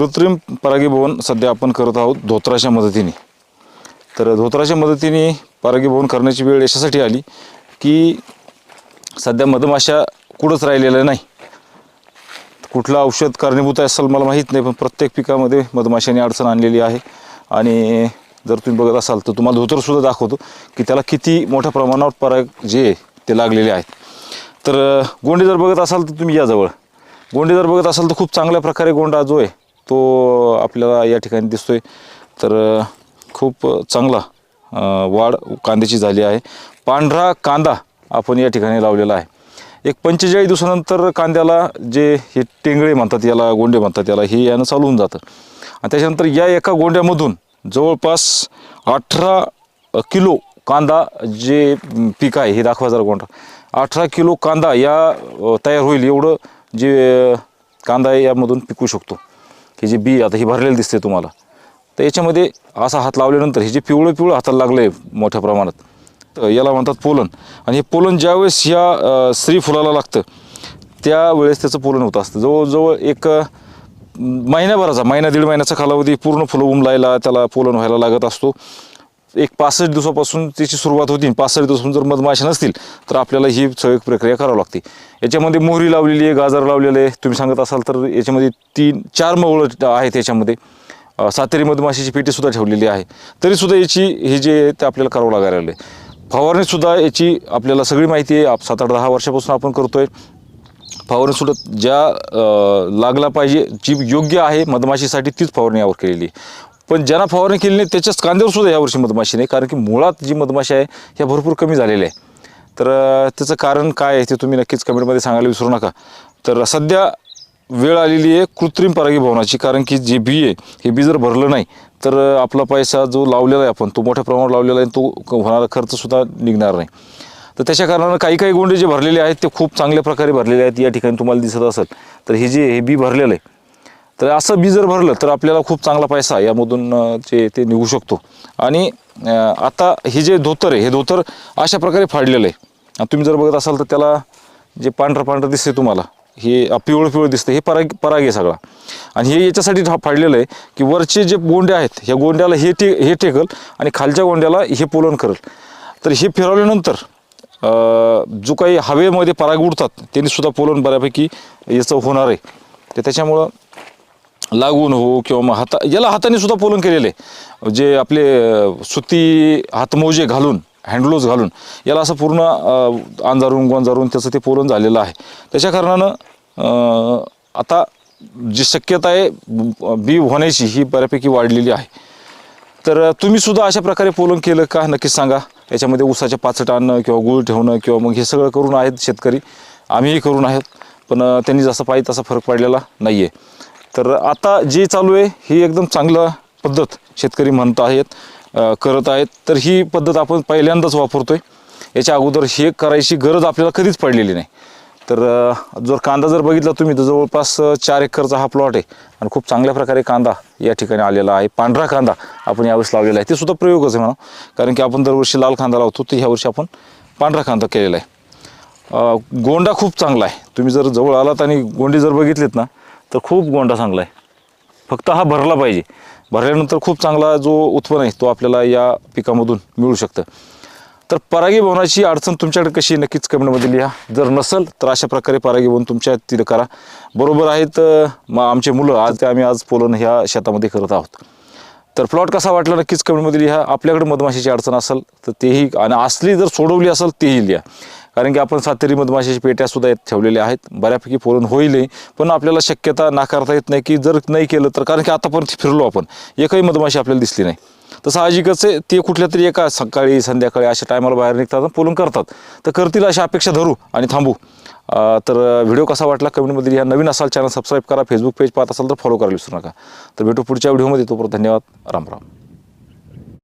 कृत्रिम परागीभवन सध्या आपण करत आहोत धोत्राच्या मदतीने. तर धोत्राच्या मदतीने परागीभवन करण्याची वेळ याच्यासाठी आली की सध्या मधमाशा कुठंच राहिलेल्या नाही. कुठलं औषध कारणीभूत आहे असेल मला माहीत नाही पण प्रत्येक पिकामध्ये मधमाशांनी अडचण आणलेली आहे. आणि जर तुम्ही बघत असाल तर तुम्हाला धोतरसुद्धा दाखवतो की त्याला किती मोठ्या प्रमाणावर पराग जे आहे ते लागलेले आहेत. तर गोंडे जर बघत असाल तर तुम्ही याजवळ गोंडे जर बघत असाल तर खूप चांगल्या प्रकारे गोंडा जो आहे तो आपल्याला या ठिकाणी दिसतोय. तर खूप चांगला वाढ कांद्याची झाली आहे. पांढरा कांदा आपण या ठिकाणी लावलेला आहे. एक पंचेचाळीस दिवसानंतर कांद्याला जे हे टेंगळे म्हणतात याला गोंडे म्हणतात याला हे यानं चालवून जातं. आणि त्याच्यानंतर या एका गोंड्यामधून जवळपास अठरा किलो कांदा जे पीक आहे हे दाखवा जरा गोंडा. अठरा किलो कांदा या तयार होईल एवढं जे कांदा आहे यामधून पिकू शकतो. हे जे बी आता हे भरलेलं दिसते तुम्हाला. तर याच्यामध्ये असा हात लावल्यानंतर हे जे पिवळं पिवळं हाताला लागलं आहे मोठ्या प्रमाणात तर याला म्हणतात पोलन. आणि हे पोलन ज्यावेळेस या स्त्री फुलाला लागतं त्यावेळेस त्याचं पोलन होत असतं. जवळजवळ एक महिन्याभराचा महिना दीड महिन्याचा कालावधी पूर्ण फुलं उमलायला त्याला पोलन व्हायला लागत असतो. एक पासष्ट दिवसापासून त्याची सुरुवात होती. पासष्ट दिवसापासून जर मधमाशा नसतील तर आपल्याला ही सगळी प्रक्रिया करावी लागते. याच्यामध्ये मोहरी लावलेली आहे गाजर लावलेलं आहे. तुम्ही सांगत असाल तर याच्यामध्ये तीन चार मवळं आहेत याच्यामध्ये. सातेरी मधमाशीची पेटीसुद्धा ठेवलेली आहे. तरीसुद्धा याची हे जे आहे ते आपल्याला करावं लागायला लागले फवारणीसुद्धा याची आपल्याला सगळी माहिती आहे. आप सात आठ दहा वर्षापासून आपण करतो आहे फवारणीसुद्धा ज्या लागला पाहिजे जी योग्य आहे मधमाशीसाठी तीच फवारणी यावर केलेली आहे. पण ज्यांना फवारणी केली नाही त्याच्याच कांद्यावर सुद्धा यावर्षी मधमाशी नाही. कारण की मुळात जी मधमाशी आहे ह्या भरपूर कमी झालेल्या आहे. तर त्याचं कारण काय आहे ते तुम्ही नक्कीच कमेंटमध्ये सांगायला विसरू नका. तर सध्या वेळ आलेली आहे कृत्रिम परागीभवनाची. कारण की जे बी आहे हे बी जर भरलं नाही तर आपला पैसा जो लावलेला आहे आपण तो मोठ्या प्रमाणावर लावलेला आहे तो होणारा खर्चसुद्धा निघणार नाही. तर त्याच्या कारणानं काही काही गोंडे जे भरलेले आहेत ते खूप चांगल्या प्रकारे भरलेले आहेत. या ठिकाणी तुम्हाला दिसत असेल. तर हे जे हे बी भरलेलं आहे तर असं बी जर भरलं तर आपल्याला खूप चांगला पैसा यामधून जे ते निघू शकतो. आणि आता हे जे धोतर आहे हे धोतर अशा प्रकारे फाडलेलं आहे. आणि तुम्ही जर बघत असाल तर त्याला जे पांढरं पांढरं दिसते तुम्हाला हे पिवळं पिवळं दिसतं हे पराग पराग आहे सगळा. आणि हे याच्यासाठी फाडलेलं आहे की वरचे जे गोंडे आहेत ह्या गोंड्याला हे टे हे टेकल आणि खालच्या गोंड्याला हे पोलन करल. तर हे फिरवल्यानंतर जो काही हवेमध्ये पराग उडतात त्यांनीसुद्धा पोलन बऱ्यापैकी याचं होणार आहे. तर त्याच्यामुळं लागून हो किंवा मग हाता याला हाताने सुद्धा पोलन केलेले. आहे. जे आपले सुती हातमोजे घालून हँडलोज घालून याला असं पूर्ण अंजारून गोंजारून त्याचं ते पोलन झालेलं आहे. त्याच्या कारणानं आता जी शक्यता आहे बी होण्याची ही बऱ्यापैकी वाढलेली आहे. तर तुम्ही सुद्धा अशा प्रकारे पोलन केलं का? नक्कीच सांगा. याच्यामध्ये ऊसाच्या पाचट आणणं किंवा गुळ ठेवणं किंवा मग हे सगळं करून आहेत शेतकरी. आम्हीही करून आहेत. पण त्यांनी जसं पाहिजे तसा फरक पडलेला नाही आहे तर आता जे चालू आहे ही एकदम चांगलं पद्धत शेतकरी म्हणत आहेत करत आहेत. तर ही पद्धत आपण पहिल्यांदाच वापरतोय. याच्या अगोदर हे करायची गरज आपल्याला कधीच पडलेली नाही. तर जर कांदा जर बघितला तुम्ही तर जवळपास चार एकरचा हा प्लॉट आहे. आणि खूप चांगल्या प्रकारे कांदा या ठिकाणी आलेला आहे. पांढरा कांदा आपण यावेळेस लावलेला आहे. ते सुद्धा प्रयोगच आहे म्हणा. कारण की आपण दरवर्षी लाल कांदा लावतो तर ह्यावर्षी आपण पांढरा कांदा केलेला आहे. गोंडा खूप चांगला आहे. तुम्ही जर जवळ आलात आणि गोंडी जर बघितलीत ना तर खूप गोंडा चांगला आहे. फक्त हा भरला पाहिजे. भरल्यानंतर खूप चांगला जो उत्पन्न आहे तो आपल्याला या पिकामधून मिळू शकतं. तर परागीभवनाची अडचण तुमच्याकडे कशी आहे? नक्कीच कमेंटमध्ये लिहा. जर नसेल तर अशा प्रकारे परागीभवन तुमच्या तिथं करा. बरोबर आहेत मग आमचे मुलं आज ते आम्ही आज पोलन ह्या शेतामध्ये करत आहोत. तर प्लॉट कसा वाटला नक्कीच कमेंटमध्ये लिहा. आपल्याकडे मधमाशीची अडचण असेल तर तेही आणि असली जर सोडवली असेल तेही लिहा. कारण की आपण सातेरी मधमाशीची पेट्या सुद्धा ठेवलेल्या आहेत. बऱ्यापैकी पोलन होईल पण आपल्याला शक्यता नाकारता येत नाही की जर नाही केलं तर कारण की आतापर्यंत फिरलो आपण एकही मधमाशी आपल्याला दिसली नाही. तर साहजिकच आहे ते कुठल्या तरी एका सकाळी संध्याकाळी अशा टायमाला बाहेर निघतात आणि पोलन करतात. तर करतील अशा अपेक्षा धरू आणि थांबू. तर व्हिडिओ कसा वाटला कमेंटमध्ये ह्या नवीन असाल चॅनल सबस्क्राईब करा. फेसबुक पेज पाहत असाल तर फॉलो करायला विसरू नका. तर भेटू पुढच्या व्हिडिओमध्ये. तोपर्यंत धन्यवाद. राम राम.